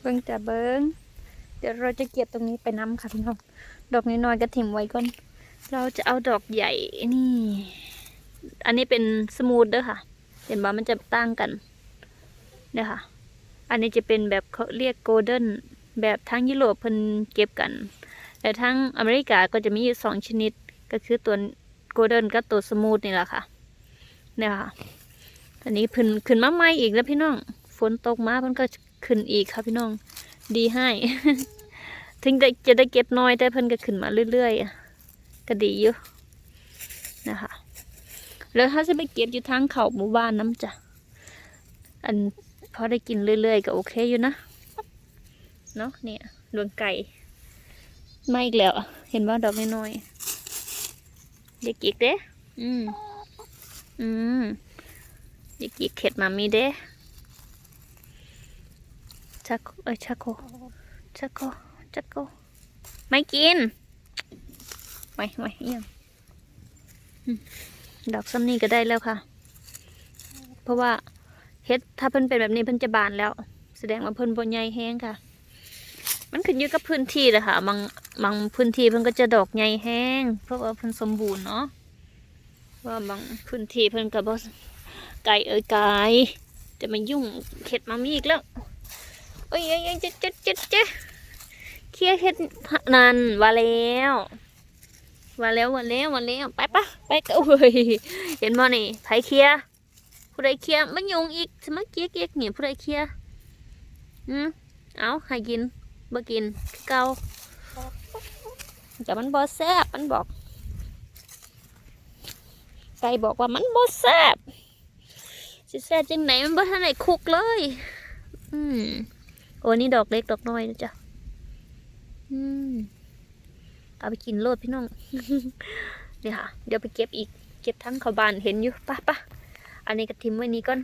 เบิ้งจะเบิ้งเดี๋ยวเราจะเก็บตรงนี้ไปน้ำค่ะพี่น้อง ดอกน้อยๆก็ถิ่มไว้ก่อน เราจะเอาดอกใหญ่นี่ อันนี้เป็นสมูทเด้อค่ะ เห็นว่มันจะต่างกันเนี่ยค่ะ อันนี้จะเป็นแบบเขาเรียกโกลเด้นแบบทั้งยุโรปเพิ่นเก็บกัน แต่ทั้งอเมริกาก็จะมีอยู่สองชนิด ก็คือตัวโกลเด้นกับตัวสมูทนี่แหละค่ะ เนี่ยค่ะ อันนี้ขึ้นขึ้นมาใหม่อีกแล้วพี่น้อง ฝนตกมาเพิ่นก็ ขึ้นอีกค่ะพี่น้อง ดีให้ ถึงได้จะได้เก็บน้อยแต่เพิ่นก็ขึ้นมาเรื่อยๆก็ดีอยู่นะคะ แล้วถ้าจะไปเก็บอยู่ทางเขาหมู่บ้านน้ำจ้ะอันพอได้กินเรื่อยๆก็โอเคอยู่นะเนาะเนี่ยดวงไก่ไมาอีกแล้วเห็นว่าดอกน้อยๆเด็กอีกเด้อืมอืมเด็กอีกเข็ดมามีเด้ ชักเอ้ยชักโคชักโคชักโคไม่กินไม่ไม่เอี่ยังอืมดอกซ้ำนี่ก็ได้แล้วค่ะ เพราะว่าเฮ็ดถ้าเพิ่นเป็นแบบนี้เพิ่นจะบานแล้ว แสดงว่าเพิ่นบ่ใหญ่แห้งค่ะ มันขึ้นอยู่กับพื้นที่เลยค่ะบางบางพื้นที่เพิ่นก็จะดอกใหญ่แห้ง เพราะว่าเพิ่นสมบูรณ์เนาะว่าบางพื้นที่เพิ่นก็บ่ไก่เอ้ยไก่จะมายุ่งเข็ดมามีอีกแล้ว เอ้ยยยจ๊เจ๊เจ๊เจ๊เคลียร์เฮ็ดนั่นว่าแล้วว่าแล้วว่าแล้วว่าแล้วไปปะไปก็เว้ยเห็นบ่นี่ไผเคลียร์ผู้ใดเคลียร์มันยุงอีกสมาเกียกเกียกเนี่ยผู้ใดเคลียร์อืมเอาให้กินบ่กินเก่าแต่มันบ่แซ่บมันบอกไก่บอกว่ามันบ่แซ่บสิแซ่บจังไหนมันบ่ทันได้คุกเลย อืม โอ้นี่ดอกเล็กดอกน้อยนะจ๊ะอืมเอาไปกินโลดพี่น้องเดี๋ยวค่ะ เดี๋ยวไปเก็บอีก เก็บทั้งเขาบานเห็นอยู่ปะปะอันนี้ก็ทิมไว้นี้ก่อน